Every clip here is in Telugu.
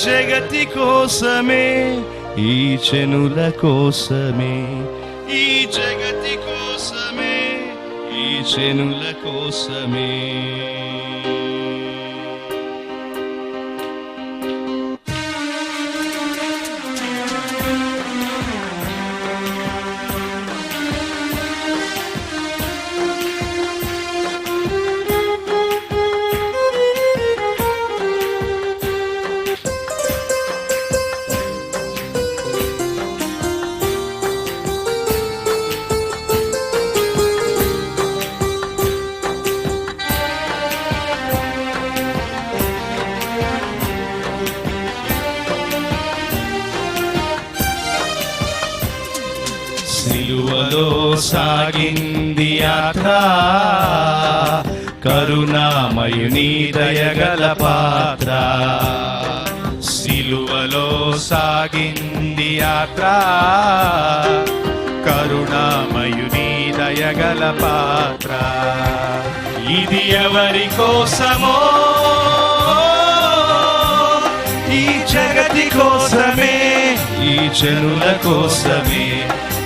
జగతి కోసమే ఈ చెనుల కోసమే ఈ జగతి కోసమే ఈ చెనుల కోసమే సాగింది యాత్ర కరుణామయుని దయగల పాత్ర. సిలువలో సాగింది యాత్ర. కరుణామయుని దయగల పాత్ర. ఇది ఎవరి కోసమో? ఈ జగతి కోసమే ఈ జనుల కోసమే.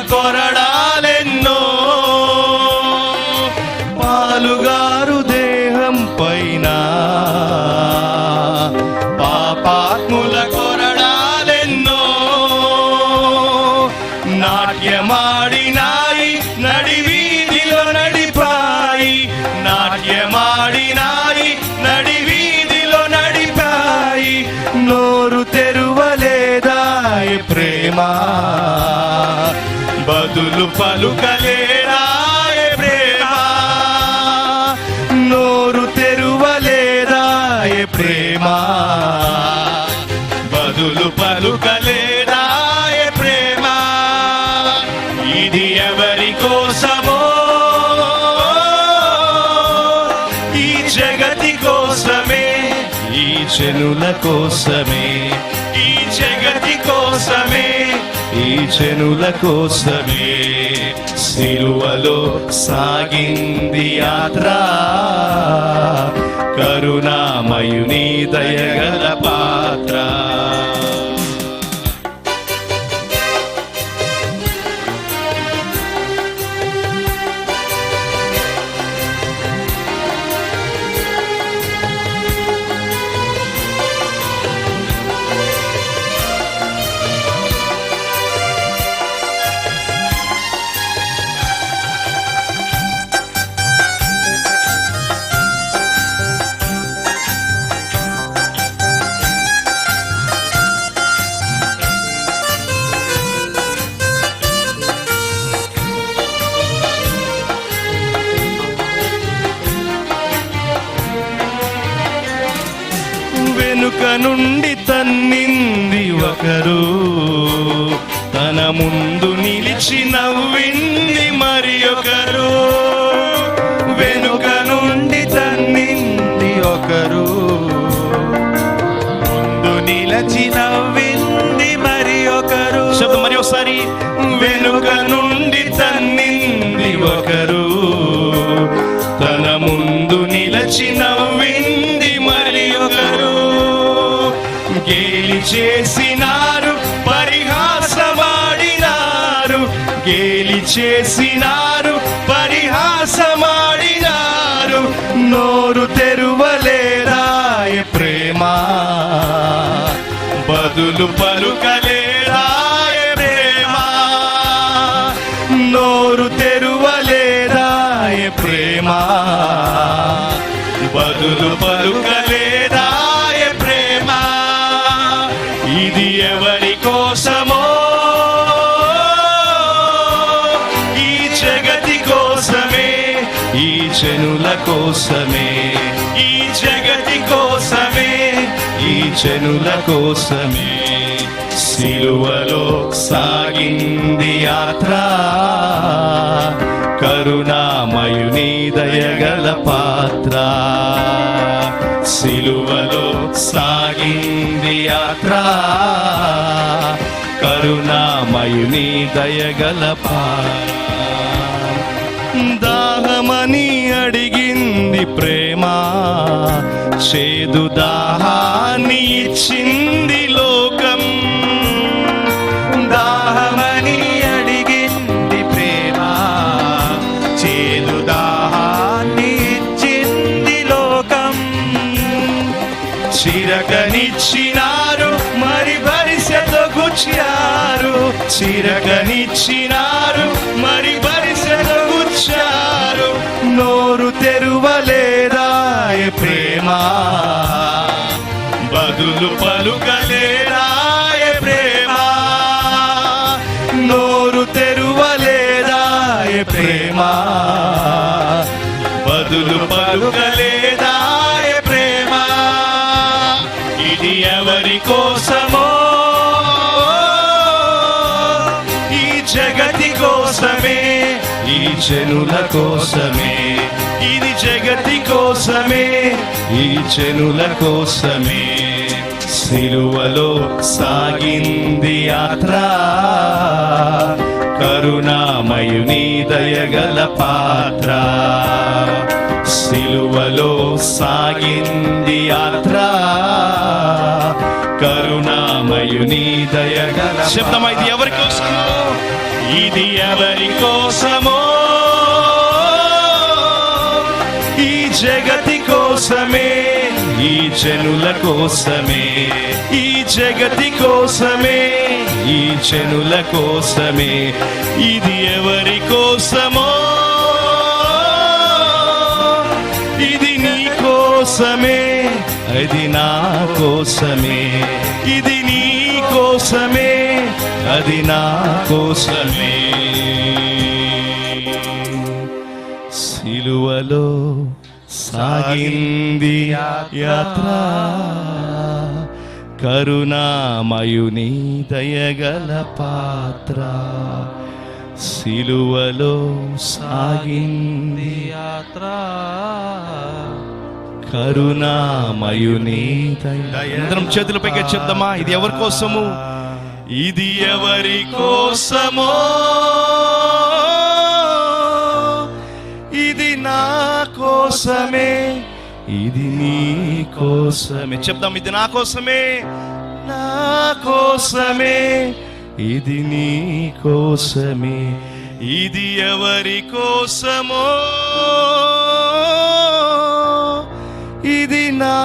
కొరడాలెన్నో. పాలుగారు దేహం పైన పాపాత్ముల కొరడాలెన్నో. నాట్యమాడినాయి నడివీధిలో నడిపాయి. నాట్యమాడినాయి నడివీధిలో నడిపాయి. నోరు తెరువలేదాయి ప్రేమ. బదులు పలుకలేరా ప్రేమ? నోరు తెరువలేదాయ ప్రేమ? బదులు పలుకలేదాయ ప్రేమ? ఇది ఎవరి కోసమో? ఈ జగతి కోసమే ఈ చెనుల కోసమే ఈ జగతి కోసమే. ఈ జనుల కోసమే సిలువలో సాగింది యాత్ర. కరుణామయుని దయగల వెనుక నుండి తన్నింది ఒకరు. తన ముందు నిలిచి నవ్వింది మరి ఒకరు. వెనుక నుండి తన్నింది ఒకరు. ముందు నిలచి నవ్వింది మరి ఒకరు. శబ్దం మరి ఒకసారి. వెనుక నుండి తన్నింది ఒకరు. చేసినారు పరిహాసమాడినారు నోరు తెరువలేరాయ ప్రేమ? బదులు పలుకలేరాయ ప్రేమ? నోరు తెరువలేరాయ ప్రేమ? బదులు ఈ జనుల కోసమే ఈ జగతి కోసమే ఈ జనుల కోసమే. సిలువలో సాగింది యాత్ర కరుణామయుని దయగల పాత్ర. సిలువలో సాగింది యాత్ర కరుణామయుని దయగల పాత్ర. అని అడిగింది ప్రేమ. చేదు దాహాన్ని ఇచ్చింది లోకం. దాహమని అడిగింది ప్రేమ. చేదు దాహాన్ని ఇచ్చింది లోకం. చిరకనిచ్చినారు మరి భరిసెతో గుచ్చారు చిరకనిచ్చినారు మరి బదులు పలుకలేదాయ ప్రేమ. నోరు తెరువలేదాయ ప్రేమ. బదులు పలుకలేదాయ ప్రేమ. ఇది ఎవరి కోసమో? ఈ జగతి కోసమే ఈ జనుల కోసమే. జగతి కోసమే ఈ జనుల కోసమే సిలువలో సాగింది యాత్ర. కరుణామయుని దయగల పాత్ర. సిలువలో సాగింది యాత్ర. కరుణామయుని దయగల శబ్దమా ఇది ఎవరి కోసమో? ఇది ఎవరి కోసమో? కోసమే ఈ జనుల కోసమే ఈ జగతి కోసమే ఈ జనుల కోసమే ఇది ఎవరి కోసమో? ఇది నీ కోసమే అది నా కోసమే ఇది నీ కోసమే అది నా కోసమే. సిలువలో సాగింది యాత్ర. కరుణామయుని దయగల పాత్ర. సిలువలో సాగింది యాత్ర. కరుణామయుని దయ అందరం చేతుల పైకి చెప్దామా? ఇది ఎవరి కోసము? ఇది ఎవరి కోసమో? కోసమే ఇది నీ కోసమే. చెప్దాం ఇది నా కోసమే నా కోసమే ఇది నీ కోసమే ఇది ఎవరి కోసమో ఇది నా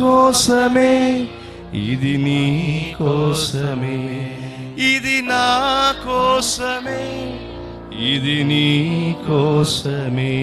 కోసమే ఇది నీ కోసమే ఇది నా కోసమే ఇది నీ కోసమే.